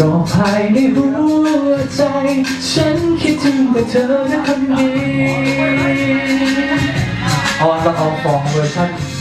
ก็ภายในหัวใจ ฉันคิดถึงแต่เธอนะคนนี้ออนละอองฟองเวอร์ชันใน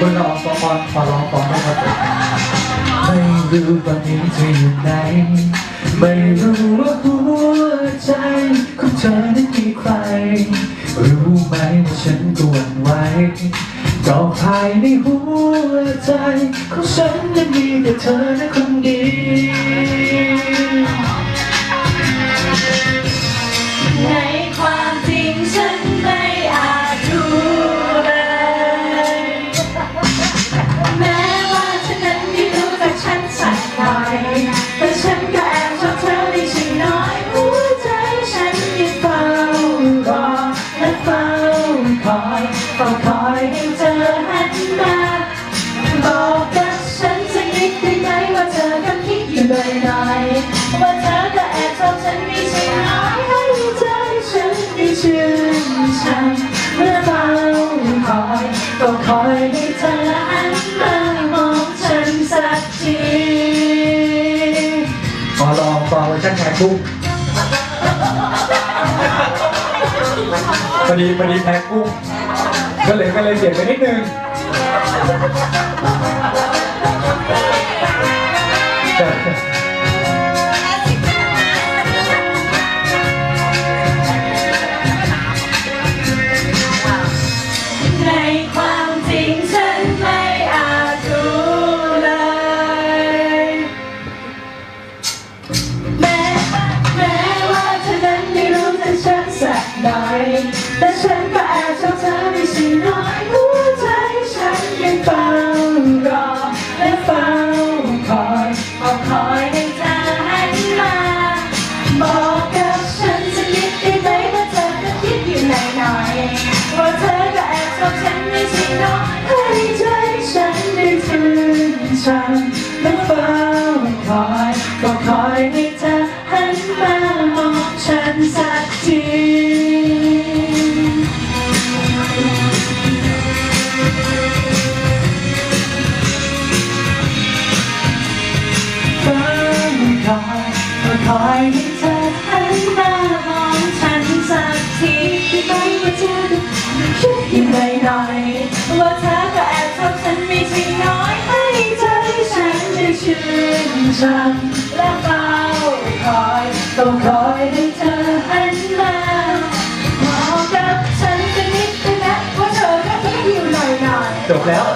คุณละอองฟองอนขอร้องฟองด้วยครับไม่รู้ตอนนี้เธออยู่ไหนไม่รู้ว่าหัวใจของเธอนั้นมีใคร รู้ไหมว่าฉันกวนไหวก็ภายในหัวใจของฉันนั้นมีแต่เธอนะคนเดียว คอยให้เธอหันมามองฉันสักทีขอลองฟังเวอร์ชันแขกกุ้งพอดีพอดีแพ้กุ้งก็เลยก็เลยเสียงไปนิดนึงแต่ ฉันก็แอบชอบเธอไม่ใช่น้อยหัวใจฉันยังเฝ้ารอและเฝ้าคอยเฝ้าคอยให้เธอหันมา บอกกับฉันสักนิดได้ไหมว่าเธอก็คิดอยู่หน่อยๆว่าเธอก็แอบชอบฉันไม่ใช่น้อยให้ใจฉันได้ชื่นชันและเฝ้าคอยก็คอยให้เธอหันมามองฉันสักที ให้เธอหันมามองฉันสักทีได้ไหมว่าเธอก็คิดอยู่หน่อยว่าเธอก็แอบชอบฉันไม่ใช่น้อยให้ใจฉันได้ชื่นชันและเฝ้าคอยต้องคอยให้เธอหันมาบอกกับฉันสักนิดได้ไหมว่าเธอก็คิดอยู่หน่อยๆจบแล้ว